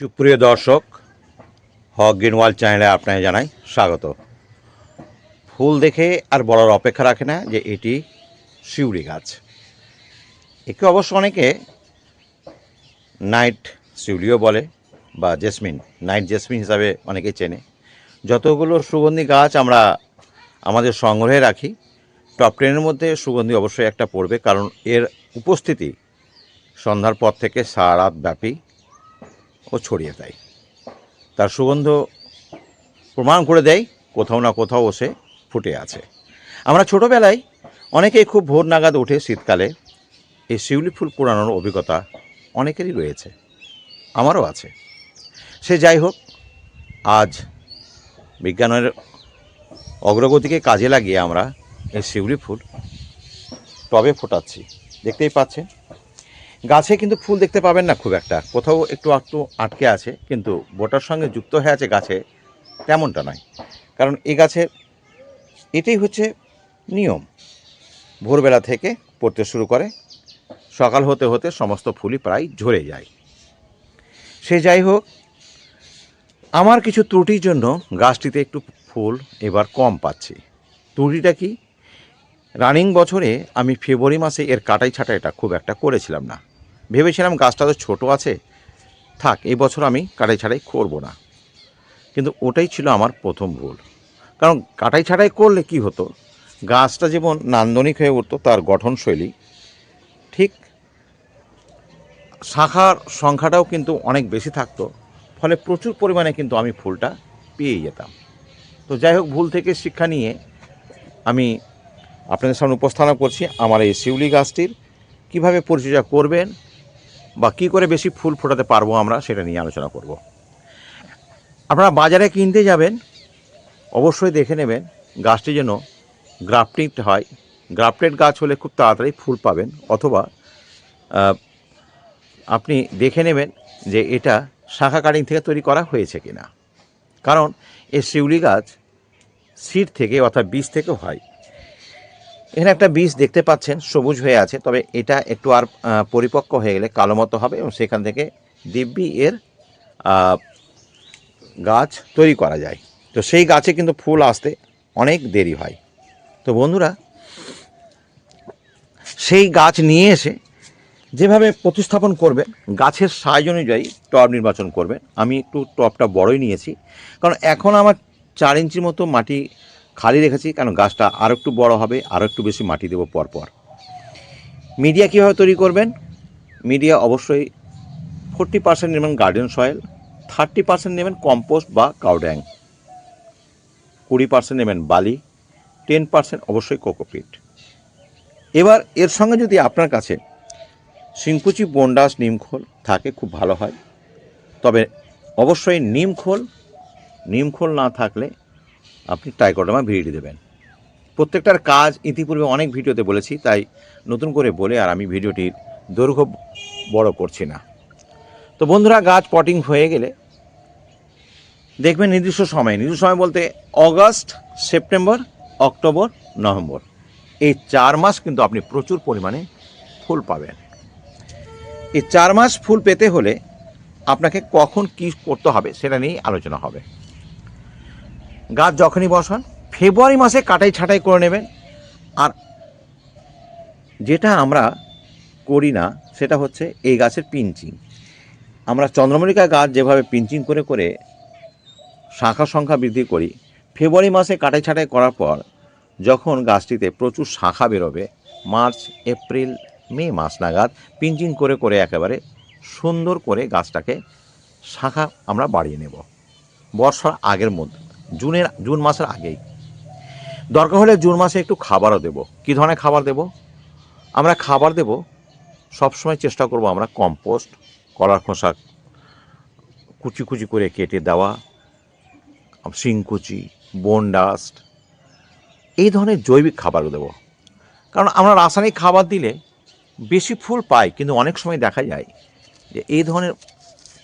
সুপ্রিয় দর্শক, হক গ্রিনওয়াল চ্যানেলে আপনাকে জানাই স্বাগত। ফুল দেখে আর বলার অপেক্ষা রাখে না যে এটি শিউলি গাছ। একে অবশ্য অনেকে নাইট শিউলিও বলে বা জেসমিন, নাইট জেসমিন হিসাবে অনেকে চেনে। যতগুলো সুগন্ধি গাছ আমরা আমাদের সংগ্রহে রাখি, টপ টেনের মধ্যে সুগন্ধি অবশ্যই একটা পড়বে, কারণ এর উপস্থিতি সন্ধ্যার পর থেকে সারা রাত ব্যাপী ও ছড়িয়ে দেয়। তার সুগন্ধ প্রমাণ করে দেয় কোথাও না কোথাও সে ফুটে আছে। আমরা ছোটোবেলায় অনেকেই খুব ভোর নাগাদ উঠে শীতকালে এই শিউলি ফুল পোড়ানোর অভিজ্ঞতা অনেকেরই রয়েছে, আমারও আছে। সে যাই হোক, আজ বিজ্ঞানের অগ্রগতিকে কাজে লাগিয়ে আমরা এই শিউলি ফুল টবে ফোটাচ্ছি। দেখতেই পাচ্ছেন? গাছে কিন্তু ফুল দেখতে পাবেন না খুব একটা। কোথাও একটু একটু আটকে আছে, কিন্তু বোটার সঙ্গে যুক্ত হয়ে আছে গাছে তেমনটা নয়। কারণ এই গাছের এটাই হচ্ছে নিয়ম। ভোরবেলা থেকে পড়তে শুরু করে, সকাল হতে হতে সমস্ত ফুলই প্রায় ঝরে যায়। সে যাই হোক, আমার কিছু ত্রুটির জন্য গাছটিতে একটু ফুল এবার কম পাচ্ছি। ত্রুটিটা কি? রানিং বছরে আমি ফেব্রুয়ারি মাসে এর কাটাই ছাটাইটা খুব একটা করেছিলাম না। ভেবেছিলাম গাছটা তো ছোটো আছে, থাক, এই বছর আমি কাটাই ছাটাই করব না। কিন্তু ওটাই ছিল আমার প্রথম ভুল। কারণ কাটাই ছাটাই করলে কি হতো? গাছটা যেমন নান্দনিক হয়ে উঠতো, তার গঠনশৈলী, ঠিক শাখার সংখ্যাটাও কিন্তু অনেক বেশি থাকতো, ফলে প্রচুর পরিমাণে কিন্তু আমি ফুলটা পেয়ে যেতাম। তো যাই হোক, ভুল থেকে শিক্ষা নিয়ে আমি আপনাদের সামনে উপস্থাপনা করছি আমার এই শিউলি গাছটির। কীভাবে পরিচর্যা করবেন বা কি করে বেশি ফুল ফোটাতে পারব আমরা সেটা নিয়ে আলোচনা করব। আপনারা বাজারে কিনতে যাবেন, অবশ্যই দেখে নেবেন গাছটি যেন গ্রাফটিং হয়। গ্রাফটেড গাছ হলে খুব তাড়াতাড়ি ফুল পাবেন অথবা আপনি দেখে নেবেন যে এটা শাখা কাটিং থেকে তৈরি করা হয়েছে কিনা। কারণ এই শিউলি গাছ সিড থেকে অর্থাৎ বীজ থেকে হয়। এখানে একটা বীজ দেখতে পাচ্ছেন, সবুজ হয়ে আছে, তবে এটা একটু আর পরিপক্ক হয়ে গেলে কালো মতো হবে এবং সেখান থেকে দিব্যি এর গাছ তৈরি করা যায়। তো সেই গাছে কিন্তু ফুল আসতে অনেক দেরি হয়। তো বন্ধুরা, সেই গাছ নিয়ে এসে যেভাবে প্রতিস্থাপন করবেন গাছের সাইজ অনুযায়ী টব নির্বাচন করবেন আমি একটু টবটা বড়ই নিয়েছি। কারণ এখন আমার চার ইঞ্চির মতো মাটি খালি রেখেছি, কারণ গাছটা আরও একটু বড় হবে আরও একটু বেশি মাটি দেবো পরপর। মিডিয়া কীভাবে তৈরি করবেন? মিডিয়া অবশ্যই ফোরটি পার্সেন্ট নেবেন গার্ডেন সয়েল, থার্টি পার্সেন্ট নেবেন কম্পোস্ট বা কাউড্যাং, কুড়ি পার্সেন্ট নেবেন বালি, টেন পার্সেন্ট অবশ্যই কোকোপিট। এবার এর সঙ্গে যদি আপনার কাছে শিংকুচি, বন্ডাস নিমখোল থাকে, খুব ভালো হয়। তবে অবশ্যই নিমখোল নিমখোল না থাকলে আপনি ট্রাইকোডামা ভিডিও দেবেন। প্রত্যেকটার কাজ ইতিপূর্বে অনেক ভিডিওতে বলেছি, তাই নতুন করে বলে আর আমি ভিডিওটির দৈর্ঘ্য বড় করছি না। তো বন্ধুরা, গাছ পটিং হয়ে গেলে দেখবেন নির্দিষ্ট সময় নির্দিষ্ট সময় বলতে অগস্ট, সেপ্টেম্বর, অক্টোবর, নভেম্বর, এই চার মাস কিন্তু আপনি প্রচুর পরিমাণে ফুল পাবেন। এই চার মাস ফুল পেতে হলে আপনাকে কখন কি করতে হবে সেটা নিয়েই আলোচনা হবে। গাছ যখনই বসান, ফেব্রুয়ারি মাসে কাটাই ছাঁটাই করে নেবেন। আর যেটা আমরা করি না, সেটা হচ্ছে এই গাছের পিঞ্চিং। আমরা চন্দ্রমল্লিকা গাছ যেভাবে পিঞ্চিং করে করে শাখা সংখ্যা বৃদ্ধি করি, ফেব্রুয়ারি মাসে কাটাই ছাঁটাই করার পর যখন গাছটিতে প্রচুর শাখা বেরোবে, মার্চ, এপ্রিল, মে মাস নাগাদ পিঞ্চিং করে করে একেবারে সুন্দর করে গাছটাকে শাখা আমরা বাড়িয়ে নেব। বর্ষার আগের মধ্যে। জুনের, জুন মাসের আগেই। দরকার হলে জুন মাসে একটু খাবারও দেব। কী ধরনের খাবার দেব? আমরা খাবার দেব, সবসময় চেষ্টা করব আমরা কম্পোস্ট, কলার খোসা কুচি কুচি করে কেটে দেওয়া, শিংকুচি, বোন ডাস্ট, এই ধরনের জৈবিক খাবার দেবো। কারণ আমরা রাসায়নিক খাবার দিলে বেশি ফুল পাই, কিন্তু অনেক সময় দেখা যায় যে এই ধরনের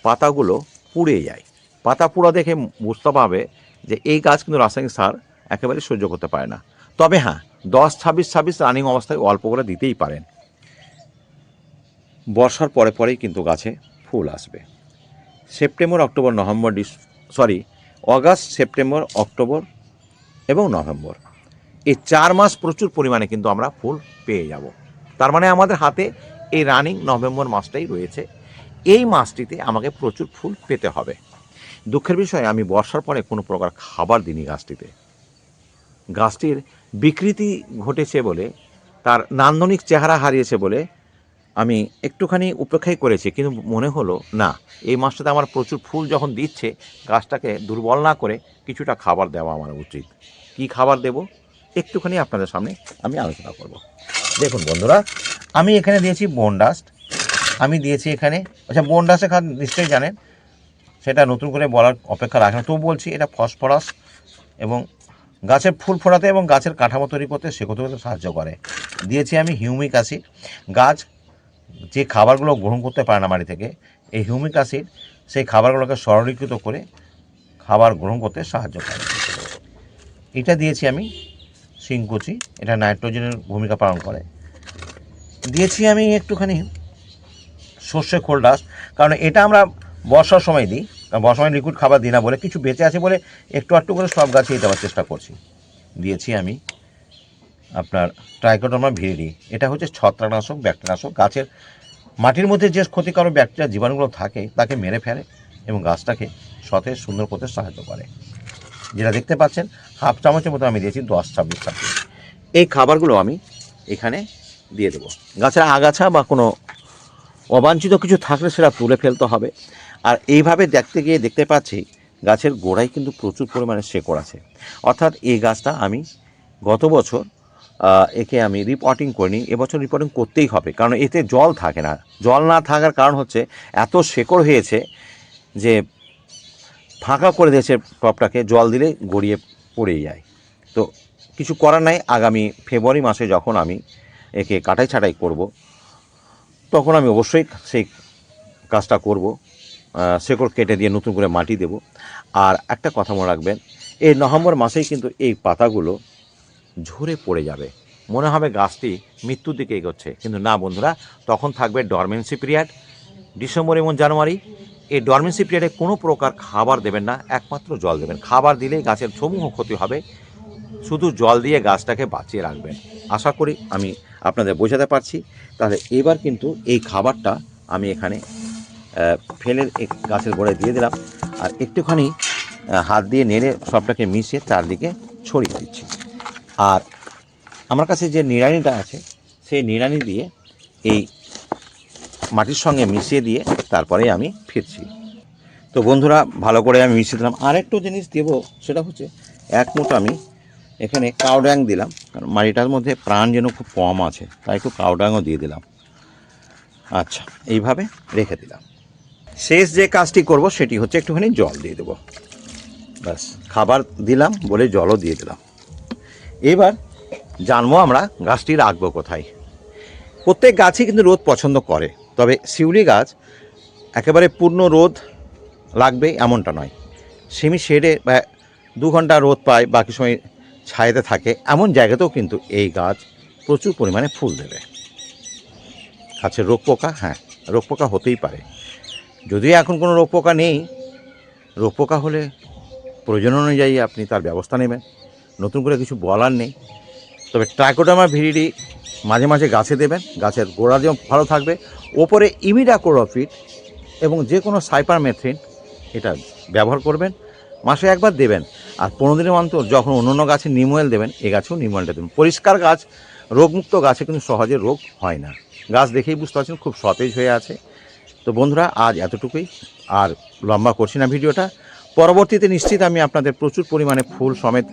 পাতাগুলো পুড়ে যায়। পাতা পুড়া দেখে বুঝতে পারবে যে এই গাছ কিন্তু রাসায়নিক সার একেবারে সহ্য করতে পারে না। তবে হ্যাঁ দশ, ছাব্বিশ ছাব্বিশ রানিং অবস্থায় অল্প করে দিতেই পারেন। বর্ষার পরে পরেই কিন্তু গাছে ফুল আসবে। September, October, November, dish, sorry, August, September, October এবং নভেম্বর। এই চার মাস প্রচুর পরিমাণে কিন্তু আমরা ফুল পেয়ে যাব। তার মানে আমাদের হাতে এই রানিং নভেম্বর মাসটাই রয়েছে। এই মাসটিতে আমাকে প্রচুর ফুল পেতে হবে। দুঃখের বিষয়, আমি বর্ষার পরে কোনো প্রকার খাবার দিইনি গাছটিতে। গাছটির বিকৃতি ঘটেছে বলে, তার নান্দনিক চেহারা হারিয়েছে বলে আমি একটুখানি উপেক্ষাই করেছি, কিন্তু মনে হলো, না, এই মাসটাতে আমার প্রচুর ফুল যখন দিচ্ছে, গাছটাকে দুর্বল না করে কিছুটা খাবার দেওয়া আমার উচিত। কি খাবার দেব? একটুখানি আপনাদের সামনে আমি আলোচনা করব। দেখুন বন্ধুরা, আমি এখানে দিয়েছি বোনডাস্ট আমি দিয়েছি এখানে আচ্ছা বোনডাস্টের খাত নিশ্চয়ই জানেন সেটা নতুন করে বলার অপেক্ষা রাখে না। তবু বলছি এটা ফসফরাস এবং গাছের ফুল ফোটাতে এবং গাছের কাঠামো তৈরি করতে সেকতে সাহায্য করে। দিয়েছি আমি হিউমিক অ্যাসিড। গাছ যে খাবারগুলো গ্রহণ করতে পারে না মাটি থেকে, এই হিউমিক অ্যাসিড সেই খাবারগুলোকে সরলীকৃত করে খাবার গ্রহণ করতে সাহায্য করে। এটা দিয়েছি আমি সিংকুচি এটা নাইট্রোজেনের ভূমিকা পালন করে। দিয়েছি আমি একটুখানি সর্ষে খোল ডাস্ট কারণ এটা আমরা বর্ষার সময় দিই। সময় লিকুইড খাবার দিই না বলে কিছু বেঁচে আছে বলে একটু একটু করে সব গাছেই দেওয়ার চেষ্টা করছি। দিয়েছি আমি আপনার ট্রাইকোডার্মা ভিরিডি। এটা হচ্ছে ছত্রাকনাশক, ব্যাকটেরিয়ানাশক। গাছের মাটির মধ্যে যে ক্ষতিকারক ব্যাকটেরিয়া, জীবাণুগুলো থাকে, তাকে মেরে ফেলে এবং গাছটাকে সতেজ, সুন্দর করতে সাহায্য করে। যেটা দেখতে পাচ্ছেন, হাফ চামচের মতো আমি দিয়েছি, দশ ছাব্বিশ ছাব্বিশ। এই খাবারগুলো আমি এখানে দিয়ে দেবো। গাছের আগাছা বা কোনো অবাঞ্ছিত কিছু থাকলে সেটা তুলে ফেলতে হবে। আর এইভাবে দেখতে গিয়ে দেখতে পাচ্ছি গাছের গোড়ায় কিন্তু প্রচুর পরিমাণে শেকড় আছে। অর্থাৎ এই গাছটা আমি গত বছর একে আমি রিপোর্টিং করিনি, এবছর রিপোর্টিং করতেই হবে, কারণ এতে জল থাকে না। জল না থাকার কারণ হচ্ছে এত শেকড় হয়েছে যে ফাঁকা করে দিয়েছে টপটাকে, জল দিলে গড়িয়ে পড়ে যায়। তো কিছু করার নাই, আগামী ফেব্রুয়ারি মাসে যখন আমি একে কাটাই ছাটাই করব, তখন আমি অবশ্যই সেই কাজটা করব। শেকড় কেটে দিয়ে নতুন করে মাটি দেব। আর একটা কথা মনে রাখবেন, এই নভেম্বর মাসেই কিন্তু এই পাতাগুলো ঝরে পড়ে যাবে। মনে হবে গাছটি মৃত্যুর দিকে এগোচ্ছে। কিন্তু না বন্ধুরা, তখন থাকবে ডরমেন্সি পিরিয়ড ডিসেম্বর এবং জানুয়ারি। এই ডরমেন্সি পিরিয়ডে কোনো প্রকার খাবার দেবেন না, একমাত্র জল দেবেন। খাবার দিলেই গাছের সমূহ ক্ষতি হবে। শুধু জল দিয়ে গাছটাকে বাঁচিয়ে রাখবেন। আশা করি আমি আপনাদের বোঝাতে পারছি। তাহলে এবার কিন্তু এই খাবারটা আমি এখানে ফেলে গাছের গোড়ায় দিয়ে দিলাম আর একটুখানি হাত দিয়ে নেড়ে সবটাকে মিশিয়ে চারদিকে ছড়িয়ে দিচ্ছি। আর আমার কাছে যে নিড়ানিটা আছে, সেই নিড়ানি দিয়ে এই মাটির সঙ্গে মিশিয়ে দিয়ে তারপরে আমি ফিরছি। তো বন্ধুরা, ভালো করে আমি মিশিয়ে দিলাম। আরেকটু জিনিস দেবো, সেটা হচ্ছে এক মুঠো আমি এখানে কাউড্যাং দিলাম, কারণ মাটিটার মধ্যে প্রাণ যেন খুব কম আছে, তাই একটু কাউড্যাংও দিয়ে দিলাম। আচ্ছা এইভাবে রেখে দিলাম। শেষ যে কাজটি করব সেটি হচ্ছে একটুখানি জল দিয়ে দেবো। ব্যাস, খাবার দিলাম, বলে জলও দিয়ে দিলাম। এবার জানব আমরা গাছটি রাখব কোথায়। প্রত্যেক গাছই কিন্তু রোদ পছন্দ করে, তবে শিউলি গাছ একেবারে পূর্ণ রোদ লাগবে এমনটা নয়। সেমি শেডে বা দু ঘণ্টা রোদ পায়, বাকি সময় ছায়াতে থাকে, এমন জায়গাতেও কিন্তু এই গাছ প্রচুর পরিমাণে ফুল দেবে। গাছের রোগ পোকা হ্যাঁ রোগ পোকা হতেই পারে। যদিও এখন কোনো রোগ পোকা নেই, রোগ পোকা হলে প্রয়োজন অনুযায়ী আপনি তার ব্যবস্থা নেবেন। নতুন করে কিছু বলার নেই। তবে ট্রাইকোডামা ভিরিডি মাঝে মাঝে গাছে দেবেন। গাছের গোড়া যেমন ভালো থাকবে, ওপরে ইমিডাক্লোরফিট এবং যে কোনো সাইপার মেথ্রিন এটা ব্যবহার করবেন। মাসে একবার দেবেন। আর পনেরো দিনের অন্তর যখন অন্য অন্য গাছে নিম অয়েল দেবেন, এ গাছেও নিম অয়েলটা দেবেন। পরিষ্কার গাছ, রোগমুক্ত গাছে কিন্তু সহজে রোগ হয় না। গাছ দেখেই বুঝতে পারছেন, খুব সতেজ হয়ে আছে। তো বন্ধুরা, আজ এতটুকুই। আর লম্বা করছি না ভিডিওটা। পরবর্তীতে নিশ্চিত আমি আপনাদের প্রচুর পরিমাণে ফুল সমেত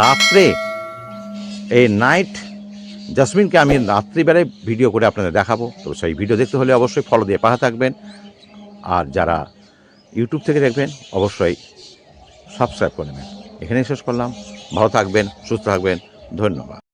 রাত্রে, এই নাইট জাসমিনকে আমি রাত্রিবেলায় ভিডিও করে আপনাদের দেখাবো। তো সেই ভিডিও দেখতে হলে অবশ্যই ফলো দিয়ে পাশে থাকবেন। আর যারা ইউটিউব থেকে দেখবেন, অবশ্যই সাবস্ক্রাইব করে নেবেন। এখানেই শেষ করলাম। ভালো থাকবেন, সুস্থ থাকবেন। ধন্যবাদ।